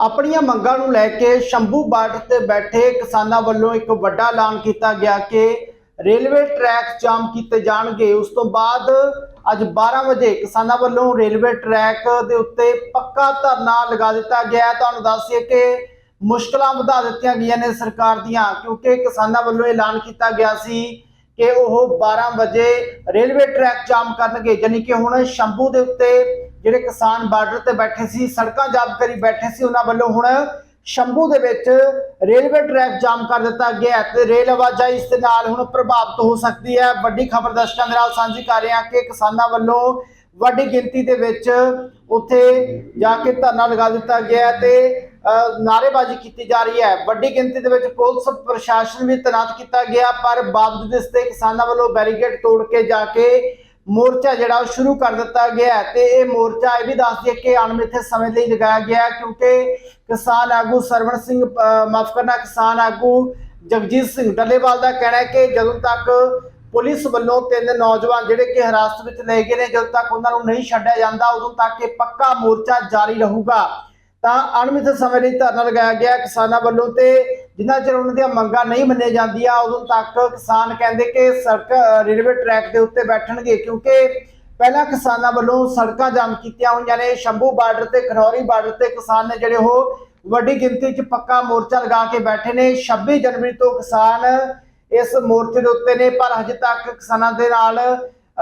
ਆਪਣੀਆਂ ਮੰਗਾਂ ਨੂੰ ਲੈ ਕੇ ਸ਼ੰਭੂ ਬਾਰਡਰ ਤੇ ਬੈਠੇ ਕਿਸਾਨਾਂ ਵੱਲੋਂ ਇੱਕ ਵੱਡਾ ਐਲਾਨ ਕੀਤਾ ਗਿਆ ਕਿ ਰੇਲਵੇ ਟਰੈਕ ਜਾਮ ਕੀਤੇ ਜਾਣਗੇ। ਉਸ ਤੋਂ ਬਾਅਦ ਅੱਜ 12 ਵਜੇ ਕਿਸਾਨਾਂ ਵੱਲੋਂ ਰੇਲਵੇ ਟਰੈਕ ਦੇ ਉੱਤੇ ਪੱਕਾ ਧਰਨਾ ਲਗਾ ਦਿੱਤਾ ਗਿਆ ਤੁਹਾਨੂੰ ਦੱਸ ਦੱਸੀਏ ਕਿ ਮੁਸ਼ਕਲਾਂ ਵਧਾ ਦਿੱਤੀਆਂ ਗਈਆਂ ਨੇ ਸਰਕਾਰ ਦੀਆਂ, ਕਿਉਂਕਿ ਕਿਸਾਨਾਂ ਵੱਲੋਂ ਐਲਾਨ ਕੀਤਾ ਗਿਆ ਸੀ ਕਿ ਉਹ 12 ਵਜੇ ਰੇਲਵੇ ਟਰੈਕ ਜਾਮ ਕਰਨਗੇ। ਯਾਨੀ ਕਿ ਹੁਣ ਸ਼ੰਭੂ ਦੇ ਉੱਤੇ ਜਿਹੜੇ ਕਿਸਾਨ ਬਾਰਡਰ ਤੇ ਬੈਠੇ ਸੀ ਸੜਕਾਂ ਜਾਮ ਕਰੀ ਬੈਠੇ ਸੀ ਉਹਨਾਂ ਵੱਲੋਂ ਹੁਣ ਸ਼ੰਭੂ ਦੇ ਵਿੱਚ ਰੇਲਵੇ ਟਰੈਕ ਜਾਮ ਕਰ ਦਿੱਤਾ ਗਿਆ ਹੈ ਤੇ ਰੇਲ ਆਵਾਜਾਈ ਇਸ ਦੇ ਨਾਲ ਹੁਣ ਪ੍ਰਭਾਵਿਤ ਹੋ ਸਕਦੀ ਹੈ। ਵੱਡੀ ਖਬਰ ਦਰਸ਼ਕਾਂ ਦੇ ਨਾਲ ਸਾਂਝੀ ਕਰ ਰਹੇ ਹਾਂ ਕਿ ਕਿਸਾਨਾਂ ਵੱਲੋਂ ਵੱਡੀ ਗਿਣਤੀ ਦੇ ਵਿੱਚ ਉੱਥੇ ਜਾ ਕੇ ਧਰਨਾ ਲਗਾ ਦਿੱਤਾ ਗਿਆ ਤੇ ਅ, ਨਾਅਰੇਬਾਜ਼ੀ ਕੀਤੀ ਜਾ ਰਹੀ ਹੈ। ਵੱਡੀ ਗਿਣਤੀ ਦੇ ਵਿੱਚ ਪੁਲਿਸ ਪ੍ਰਸ਼ਾਸਨ ਵੀ ਤੈਨਾਤ ਕੀਤਾ ਗਿਆ ਪਰ ਬਾਵਜੂਦ ਇਸ ਤੇ ਕਿਸਾਨਾਂ ਵੱਲੋਂ ਬੈਰੀਕੇਡ ਤੋੜ ਕੇ ਜਾ ਕੇ ਮੋਰਚਾ ਜਿਹੜਾ ਉਹ ਸ਼ੁਰੂ ਕਰ ਦਿੱਤਾ ਗਿਆ ਹੈ ਤੇ ਇਹ ਮੋਰਚਾ ਇਹ ਵੀ ਦੱਸ ਦਈਏ ਕਿ ਅਣਮਿੱਥੇ ਸਮੇਂ ਲਈ ਲਗਾਇਆ ਗਿਆ ਕਿਉਂਕਿ ਕਿਸਾਨ ਆਗੂ ਸਰਵਣ ਸਿੰਘ ਮਾਫ ਕਰਨਾ, ਕਿਸਾਨ ਆਗੂ ਜਗਜੀਤ ਸਿੰਘ ਡੱਲੇਵਾਲ ਦਾ ਕਹਿਣਾ ਹੈ ਕਿ ਜਦੋਂ ਤੱਕ ਪੁਲਿਸ ਵੱਲੋਂ ਤਿੰਨ ਨੌਜਵਾਨ ਜਿਹੜੇ ਕਿ ਹਿਰਾਸਤ ਵਿੱਚ ਲਏ ਗਏ ਨੇ, ਜਦੋਂ ਤੱਕ ਉਹਨਾਂ ਨੂੰ ਨਹੀਂ ਛੱਡਿਆ ਜਾਂਦਾ, ਉਦੋਂ ਤੱਕ ਇਹ ਪੱਕਾ ਮੋਰਚਾ ਜਾਰੀ ਰਹੂਗਾ। ਤਾਂ ਅਣਮਿੱਥੇ ਸਮੇਂ ਲਈ ਧਰਨਾ ਲਗਾਇਆ ਗਿਆ ਕਿਸਾਨਾਂ ਵੱਲੋਂ ਤੇ ਜਿੰਨਾ ਚਿਰ ਉਹਨਾਂ ਦੀਆਂ ਮੰਗਾਂ ਨਹੀਂ ਮੰਨੀਆਂ ਜਾਂਦੀਆਂ, ਉਦੋਂ ਤੱਕ ਕਿਸਾਨ ਕਹਿੰਦੇ ਕਿ ਸੜਕ ਰੇਲਵੇ ਟਰੈਕ ਦੇ ਉੱਤੇ ਬੈਠਣਗੇ, ਕਿਉਂਕਿ ਪਹਿਲਾਂ ਕਿਸਾਨਾਂ ਵੱਲੋਂ ਸੜਕਾਂ ਜਾਮ ਕੀਤੀਆਂ ਹੋਈਆਂ ਨੇ। ਸ਼ੰਭੂ ਬਾਰਡਰ ਤੇ ਖਨੌਰੀ ਬਾਰਡਰ ਤੇ ਕਿਸਾਨ ਨੇ ਜਿਹੜੇ ਉਹ ਵੱਡੀ ਗਿਣਤੀ 'ਚ ਪੱਕਾ ਮੋਰਚਾ ਲਗਾ ਕੇ ਬੈਠੇ ਨੇ। 26 ਜਨਵਰੀ ਤੋਂ ਕਿਸਾਨ ਇਸ ਮੋਰਚੇ ਦੇ ਉੱਤੇ ਨੇ, ਪਰ ਹਜੇ ਤੱਕ ਕਿਸਾਨਾਂ ਦੇ ਨਾਲ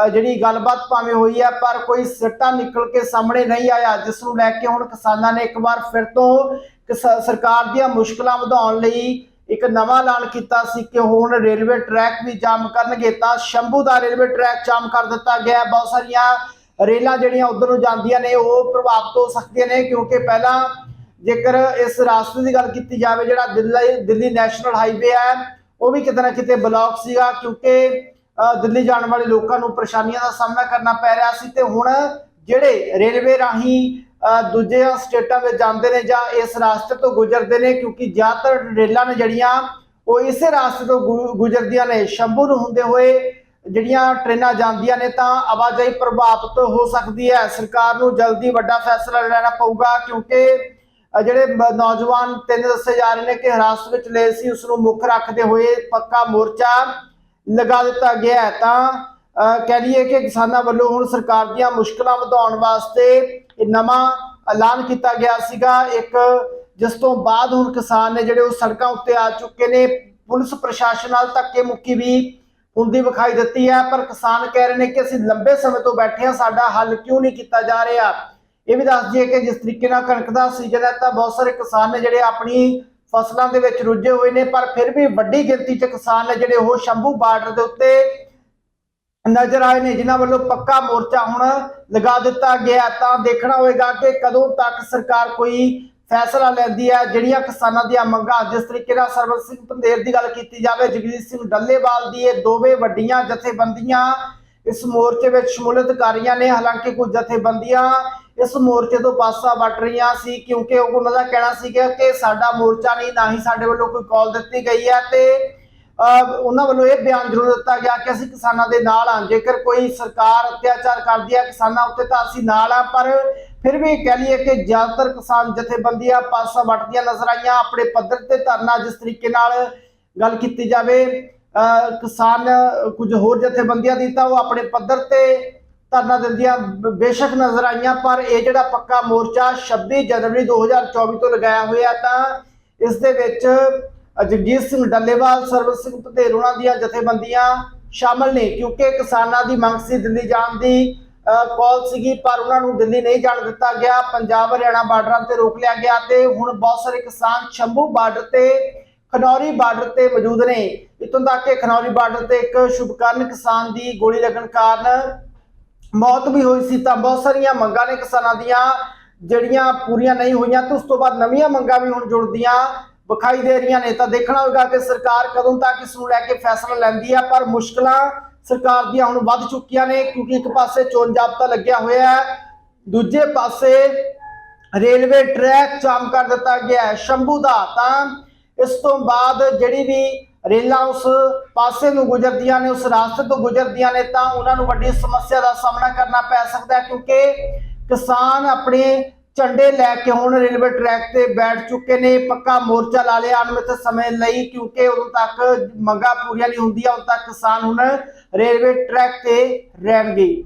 ਜਿਹੜੀ ਗੱਲਬਾਤ ਭਾਵੇਂ ਹੋਈ ਹੈ ਪਰ ਕੋਈ ਸਿੱਟਾ ਨਿਕਲ ਕੇ ਸਾਹਮਣੇ ਨਹੀਂ ਆਇਆ, ਜਿਸ ਨੂੰ ਲੈ ਕੇ ਹੁਣ ਕਿਸਾਨਾਂ ਨੇ ਇੱਕ ਵਾਰ ਫਿਰ ਤੋਂ ਕਿਸਾ- ਸਰਕਾਰ ਦੀਆਂ ਮੁਸ਼ਕਲਾਂ ਵਧਾਉਣ ਲਈ ਇੱਕ ਨਵਾਂ ਐਲਾਨ ਕੀਤਾ ਸੀ ਕਿ ਹੁਣ ਰੇਲਵੇ ਟਰੈਕ ਵੀ ਜਾਮ ਕਰਨਗੇ ਤਾਂ ਸ਼ੰਭੂ ਦਾ ਰੇਲਵੇ ਟਰੈਕ ਜਾਮ ਕਰ ਦਿੱਤਾ ਗਿਆ ਬਹੁਤ ਸਾਰੀਆਂ ਰੇਲਾਂ ਜਿਹੜੀਆਂ ਉਧਰ ਨੂੰ ਜਾਂਦੀਆਂ ਨੇ ਉਹ ਪ੍ਰਭਾਵਿਤ ਹੋ ਸਕਦੀਆਂ ਨੇ ਕਿਉਂਕਿ ਪਹਿਲਾਂ ਜੇਕਰ ਇਸ ਰਾਸਤੇ ਦੀ ਗੱਲ ਕੀਤੀ ਜਾਵੇ ਜਿਹੜਾ ਦਿੱਲੀ ਦਿੱਲੀ ਨੈਸ਼ਨਲ ਹਾਈਵੇ ਹੈ ਉਹ ਵੀ ਕਿਤੇ ਨਾ ਕਿਤੇ ਬਲੌਕ ਸੀਗਾ ਕਿਉਂਕਿ ਅ, ਦਿੱਲੀ ਜਾਣ ਵਾਲੇ ਲੋਕਾਂ ਨੂੰ ਪਰੇਸ਼ਾਨੀਆਂ ਦਾ ਸਾਹਮਣਾ ਕਰਨਾ ਪੈ ਰਿਹਾ ਸੀ। ਤੇ ਹੁਣ ਜਿਹੜੇ ਰੇਲਵੇ ਰਾਹੀਂ ਦੂਜੇ ਸਟੇਟਾਂ ਵਿੱਚ ਜਾਂਦੇ ਨੇ ਜਾਂ ਇਸ ਰਾਸਤੇ ਤੋਂ ਗੁਜ਼ਰਦੇ ਨੇ ਕਿਉਂਕਿ ਜ਼ਿਆਦਾਤਰ ਰੇਲਾਂ ਨੇ ਜਿਹੜੀਆਂ, ਉਹ ਇਸੇ ਰਾਸਤੇ ਤੋਂ ਗੁਜ਼ਰਦੀਆਂ ਨੇ। ਸ਼ੰਭੂ ਨੂੰ ਹੁੰਦੇ ਹੋਏ ਜਿਹੜੀਆਂ ਟ੍ਰੇਨਾਂ ਜਾਂਦੀਆਂ ਨੇ ਤਾਂ ਆਵਾਜਾਈ ਪ੍ਰਭਾਵਿਤ ਹੋ ਸਕਦੀ ਹੈ। ਸਰਕਾਰ ਨੂੰ ਜਲਦੀ ਵੱਡਾ ਫੈਸਲਾ ਲੈਣਾ ਪਊਗਾ ਕਿਉਂਕਿ ਜਿਹੜੇ ਨੌਜਵਾਨ ਤਿੰਨ ਦੱਸੇ ਜਾ ਰਹੇ ਨੇ ਕਿ ਹਿਰਾਸਤ ਵਿੱਚ ਲਏ ਸੀ ਉਸ ਨੂੰ ਮੁੱਖ ਰੱਖਦੇ ਹੋਏ ਪੱਕਾ ਮੋਰਚਾ ਲਗਾ ਦਿੱਤਾ ਗਿਆ ਹੈ। ਤਾਂ ਕਹਿ ਲਈਏ ਕਿ ਕਿਸਾਨਾਂ ਵੱਲੋਂ ਹੁਣ ਸਰਕਾਰ ਦੀਆਂ ਮੁਸ਼ਕਲਾਂ ਵਧਾਉਣ ਵਾਸਤੇ ਇਹ ਨਵਾਂ ਐਲਾਨ ਕੀਤਾ ਗਿਆ ਸੀਗਾ। ਇੱਕ ਜਿਸ ਤੋਂ ਬਾਅਦ ਹੁਣ ਕਿਸਾਨ ਨੇ ਜਿਹੜੇ ਉਹ ਸੜਕਾਂ ਉੱਤੇ ਆ ਚੁੱਕੇ ਨੇ, ਪੁਲਿਸ ਪ੍ਰਸ਼ਾਸਨ ਨਾਲ ਧੱਕੇ ਮੁੱਕੀ ਵੀ ਹੁੰਦੀ ਵਿਖਾਈ ਦਿੱਤੀ ਹੈ। ਪਰ ਕਿਸਾਨ ਕਹਿ ਰਹੇ ਨੇ ਕਿ ਅਸੀਂ ਲੰਬੇ ਸਮੇਂ ਤੋਂ ਬੈਠੇ ਹਾਂ, ਸਾਡਾ ਹੱਲ ਕਿਉਂ ਨਹੀਂ ਕੀਤਾ ਜਾ ਰਿਹਾ? ਇਹ ਵੀ ਦੱਸ ਦਈਏ ਕਿ ਜਿਸ ਤਰੀਕੇ ਨਾਲ ਕਣਕ ਦਾ ਸੀਜ਼ਨ ਹੈ, ਤਾਂ ਬਹੁਤ ਸਾਰੇ ਕਿਸਾਨ ਨੇ ਜਿਹੜੇ ਆਪਣੀ ਫਸਲਾਂ ਦੇ ਵਿੱਚ ਰੁੱਝੇ ਹੋਏ ਨੇ, ਪਰ ਫਿਰ ਵੀ ਵੱਡੀ ਗਿਣਤੀ 'ਚ ਕਿਸਾਨ ਨੇ ਜਿਹੜੇ ਉਹ ਸ਼ੰਭੂ ਬਾਰਡਰ ਦੇ ਉੱਤੇ ਨਜ਼ਰ ਆਏ ਨੇ, ਜਿਨ੍ਹਾਂ ਵੱਲੋਂ ਪੱਕਾ ਮੋਰਚਾ ਹੁਣ ਲਗਾ ਦਿੱਤਾ ਗਿਆ। ਤਾਂ ਦੇਖਣਾ ਹੋਵੇਗਾ ਕਿ ਕਦੋਂ ਤੱਕ ਸਰਕਾਰ ਕੋਈ ਫੈਸਲਾ ਲੈਂਦੀ ਹੈ, ਜਿਹੜੀਆਂ ਕਿਸਾਨਾਂ ਦੀਆਂ ਮੰਗਾਂ ਜਿਸ ਤਰੀਕੇ ਨਾਲ ਸਰਵਨ ਸਿੰਘ ਪੰਦੇਰ ਦੀ ਗੱਲ ਕੀਤੀ ਜਾਵੇ, ਜਗਜੀਤ ਸਿੰਘ ਡੱਲੇਵਾਲ ਦੀ, ਇਹ ਦੋਵੇਂ ਵੱਡੀਆਂ ਜਥੇਬੰਦੀਆਂ ਇਸ ਮੋਰਚੇ ਵਿੱਚ ਸ਼ਮੂਲੀਅਤ ਕਰ ਰਹੀਆਂ ਨੇ। ਹਾਲਾਂਕਿ ਕੁਝ ਜਥੇਬੰਦੀਆਂ ਇਸ ਮੋਰਚੇ ਤੋਂ ਪਾਸਾ ਵੱਟ ਰਹੀਆਂ ਸੀ, ਕਿਉਂਕਿ ਉਹਨਾਂ ਦਾ ਕਹਿਣਾ ਸੀਗਾ ਕਿ ਸਾਡਾ ਮੋਰਚਾ ਨਹੀਂ, ਨਾ ਹੀ ਸਾਡੇ ਵੱਲੋਂ ਕੋਈ ਕਾਲ ਦਿੱਤੀ ਗਈ ਹੈ ਤੇ ਉਹਨਾਂ ਵੱਲੋਂ ਇਹ ਬਿਆਨ ਜ਼ਰੂਰ ਦਿੱਤਾ ਗਿਆ ਕਿ ਅਸੀਂ ਕਿਸਾਨਾਂ ਦੇ ਨਾਲ ਹਾਂ ਜੇਕਰ ਕੋਈ ਸਰਕਾਰ ਅਤਿਆਚਾਰ ਕਰਦੀ ਹੈ, ਕਿਸਾਨਾਂ ਉੱਤੇ ਤਾਂ ਅਸੀਂ ਨਾਲ ਹਾਂ ਪਰ ਫਿਰ ਵੀ ਕਹਿ ਲਈਏ ਕਿ ਜ਼ਿਆਦਾਤਰ ਕਿਸਾਨ ਜਥੇਬੰਦੀਆਂ ਪਾਸਾ ਵੱਟਦੀਆਂ ਨਜ਼ਰ ਆਈਆਂ। ਆਪਣੇ ਪੱਧਰ ਤੇ ਧਰਨਾ ਜਿਸ ਤਰੀਕੇ ਨਾਲ ਗੱਲ ਕੀਤੀ ਜਾਵੇ, ਅਹ, ਕਿਸਾਨ ਕੁਝ ਹੋਰ ਜਥੇਬੰਦੀਆਂ ਦੀ ਤਾਂ ਉਹ ਆਪਣੇ ਪੱਧਰ ਤੇ ਧਰਨਾ ਦਿੰਦੀਆਂ ਬੇਸ਼ੱਕ ਨਜ਼ਰ ਆਈਆਂ, ਪਰ ਇਹ ਜਿਹੜਾ ਪੱਕਾ ਮੋਰਚਾ 26 ਜਨਵਰੀ 2024 ਤੋਂ ਲਗਾਇਆ ਹੋਇਆ ਤਾਂ ਇਸ ਦੇ ਵਿੱਚ ਜਗਜੀਤ ਸਿੰਘ ਡੱਲੇਵਾਲ ਸਰਵਨ ਸਿੰਘ ਪਤੇਰ ਉਹਨਾਂ ਦੀਆਂ ਜਥੇਬੰਦੀਆਂ ਸ਼ਾਮਲ ਨੇ, ਕਿਉਂਕਿ ਕਿਸਾਨਾਂ ਦੀ ਮੰਗ ਸੀ ਦਿੱਲੀ ਜਾਣ ਦੀ। ਕਾਲ ਸੀਗੀ, ਪਰ ਉਹਨਾਂ ਨੂੰ ਦਿੱਲੀ ਨਹੀਂ ਜਾਣ ਦਿੱਤਾ ਗਿਆ। ਪੰਜਾਬ, ਹਰਿਆਣਾ ਬਾਰਡਰਾਂ ਤੇ ਰੋਕ ਲਿਆ ਗਿਆ ਤੇ ਹੁਣ ਬਹੁਤ ਸਾਰੇ ਕਿਸਾਨ ਸ਼ੰਭੂ ਬਾਰਡਰ ਤੇ, ਖਨੌਰੀ ਬਾਰਡਰ ਤੇ ਮੌਜੂਦ ਨੇ। ਇਤੋਂ ਤੱਕ ਕਿ ਖਨੌਰੀ ਬਾਰਡਰ ਤੇ ਇੱਕ ਸ਼ੁਭਕਰਨ ਕਿਸਾਨ ਦੀ ਗੋਲੀ ਲੱਗਣ ਕਾਰਨ ਮੌਤ ਵੀ ਹੋਈ ਸੀ। ਤਾਂ ਬਹੁਤ ਸਾਰੀਆਂ ਮੰਗਾਂ ਨੇ ਕਿਸਾਨਾਂ ਦੀਆਂ, ਜਿਹੜੀਆਂ ਪੂਰੀਆਂ ਨਹੀਂ ਹੋਈਆਂ ਤੇ ਉਸ ਤੋਂ ਬਾਅਦ ਨਵੀਆਂ ਮੰਗਾਂ ਵੀ ਹੁਣ ਜੁੜਦੀਆਂ। ਵਿਖਾਈ ਦੇ ਰਹੀਆਂ ਨੇ। ਤਾਂ ਦੇਖਣਾ ਹੋਵੇਗਾ ਕਿ ਸਰਕਾਰ ਕਦੋਂ ਤੱਕ ਇਸ ਨੂੰ ਲੈ ਕੇ ਫੈਸਲਾ ਲੈਂਦੀ ਹੈ ਪਰ ਮੁਸ਼ਕਲਾਂ ਸਰਕਾਰ ਦੀਆਂ ਹੁਣ ਵੱਧ ਚੁੱਕੀਆਂ ਨੇ, ਕਿਉਂਕਿ ਇੱਕ ਪਾਸੇ ਚੋਣ ਜਾਬਤਾ ਲੱਗਿਆ ਹੋਇਆ ਹੈ, ਦੂਜੇ ਪਾਸੇ ਰੇਲਵੇ ਟਰੈਕ ਜਾਮ ਕਰ ਦਿੱਤਾ ਗਿਆ ਹੈ। ਸ਼ੰਭੂ ਦਾ ਤਾਂ ਇਸ ਤੋਂ ਬਾਅਦ ਜਿਹੜੀ ਵੀ ਰੇਲਾਂ ਉਸ ਪਾਸੇ ਨੂੰ ਗੁਜ਼ਰਦੀਆਂ ਨੇ, ਉਸ ਰਾਸਤੇ ਤੋਂ ਗੁਜ਼ਰਦੀਆਂ ਨੇ, ਤਾਂ ਉਹਨਾਂ ਨੂੰ ਵੱਡੀ ਸਮੱਸਿਆ ਦਾ ਸਾਹਮਣਾ ਕਰਨਾ ਪੈ ਸਕਦਾ ਹੈ, ਕਿਉਂਕਿ ਕਿਸਾਨ ਆਪਣੇ ਝੰਡੇ ਲੈ ਕੇ ਹੁਣ ਰੇਲਵੇ ਟਰੈਕ ਤੇ ਬੈਠ ਚੁੱਕੇ ਨੇ, ਪੱਕਾ ਮੋਰਚਾ ਲਾ ਲਿਆ ਅਨਮਿਤ ਸਮੇਂ ਲਈ ਕਿਉਂਕਿ ਉਦੋਂ ਤੱਕ ਮੰਗਾਂ ਪੂਰੀਆਂ ਨਹੀਂ ਹੁੰਦੀਆਂ, ਉਦੋਂ ਤੱਕ ਕਿਸਾਨ ਹੁਣ ਰੇਲਵੇ ਟਰੈਕ ਤੇ ਰਹਿਣਗੇ।